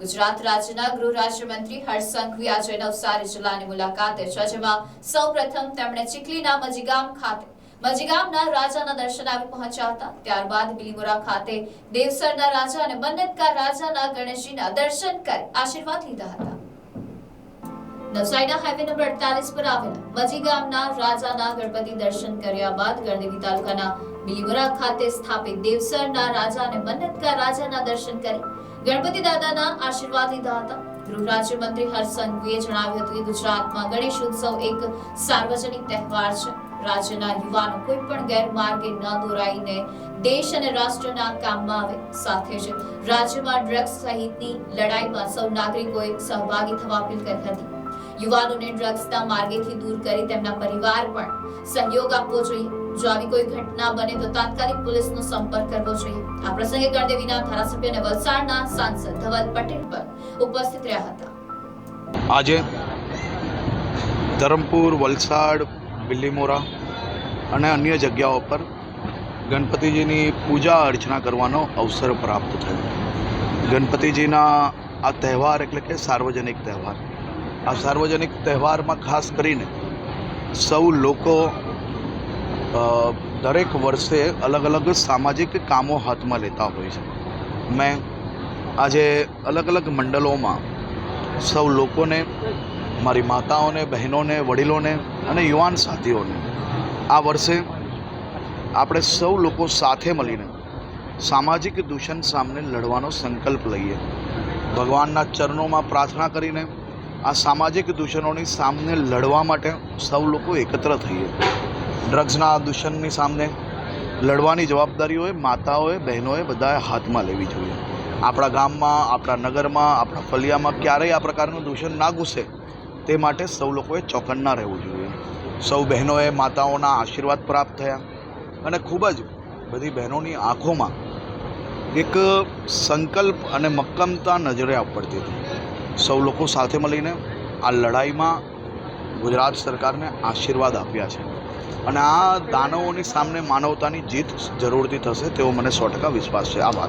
ગુજરાત રાજ્યના ગૃહ રાજ્યમંત્રી હર્ષ સંઘવી આજે નવસારી જિલ્લાની મુલાકાતે છે, જેમાં સૌપ્રથમ તેમણે ચીખલીના મજીગામ ખાતે, મજીગામના રાજાના દર્શન આવી પહોંચ્યા હતા. ત્યારબાદ બિલીમોરા ખાતે દેવસરના રાજા અને બન્નતકા રાજાના ગણેશજીના દર્શન કરી આશીર્વાદ લીધા હતા. નવસારીના હાઈવે નંબર 48 પર આવેલા મજી રાજાના ગણપતિ દર્શન કર્યા બાદ ગણદેવી તાલુકાના બિલીમોરા ખાતે સ્થાપિત દેવસરના રાજા અને મન્નતકા રાજાના દર્શન કરી ગણપતિ દાદાના આશીર્વાદ લીધા હતા ગૃહ રાજ્યમંત્રી હર્ષ સંઘવીએ જણાવ્યું હતું કે ગુજરાતમાં ગણેશ ઉત્સવ એક સાર્વજનિક તહેવાર છે. રાજ્યના યુવાનો કોઈ પણ ગેરમાર્ગે ન દોરાઈને દેશ અને રાષ્ટ્રના કામમાં આવે. સાથે જ રાજ્યમાં ડ્રગ્સ સહિતની લડાઈમાં સૌ નાગરિકોએ સહભાગી થવા અપીલ કરી હતી. યુવાનોને ડ્રગ્સના માર્ગેથી દૂર કરી તેમના પરિવાર પણ સહયોગ આપવો જોઈએ. જો આવી કોઈ ઘટના બને તો તાત્કાલિક પોલીસનો સંપર્ક કરવો જોઈએ. આ પ્રસંગે ગણદેવીના ધારાસભ્ય અને વલસાડના સાંસદ ધવલ પટેલ પણ ઉપસ્થિત રહ્યા હતા. આજે ધરમપુર, વલસાડ બિલીમોરા અને અન્ય જગ્યાઓ પર ગણપતિજીની પૂજા અર્ચના કરવાનો અવસર પ્રાપ્ત થયો. ગણપતિજીના આ તહેવાર એટલે કે સાર્વજનિક તહેવાર આ સાર્વજનિક તહેવારમાં ખાસ કરીને સૌ લોકો દરેક વર્ષે અલગ અલગ સામાજિક કામો હાથમાં લેતા હોય છે. મેં આજે અલગ અલગ મંડળોમાં સૌ લોકોને, મારી માતાઓને, બહેનોને, વડીલોને અને યુવાન સાથીઓને આ વર્ષે આપણે સૌ લોકો સાથે મળીને સામાજિક દૂષણ સામે લડવાનો સંકલ્પ લઈએ. ભગવાનના ચરણોમાં પ્રાર્થના કરીને આ સામાજિક દૂષણોની સામે લડવા માટે સૌ લોકો એકત્ર થઈએ. ડ્રગ્સના દૂષણની સામે લડવાની જવાબદારીઓએ માતાઓએ, બહેનોએ બધાએ હાથમાં લેવી જોઈએ. આપણા ગામમાં, આપણા નગરમાં, આપણા ફલિયામાં ક્યારેય આ પ્રકારનું દૂષણ ના ઘૂસે. તે માટે સૌ લોકોએ ચોકન્ના રહેવું જોઈએ. સૌ બહેનોએ માતાઓના આશીર્વાદ પ્રાપ્ત થયા અને ખૂબ જ બધી બહેનોની આંખોમાં એક સંકલ્પ અને મક્કમતા નજરે આવડતી હતી. સૌ લોકો સાથે મળીને આ લડાઈમાં ગુજરાત સરકારને આશીર્વાદ આપ્યા છે. અને આ દાનવોની સામે માનવતાની જીત જરૂરથી થશે તેવો મને સો ટકા વિશ્વાસ છે. આભાર.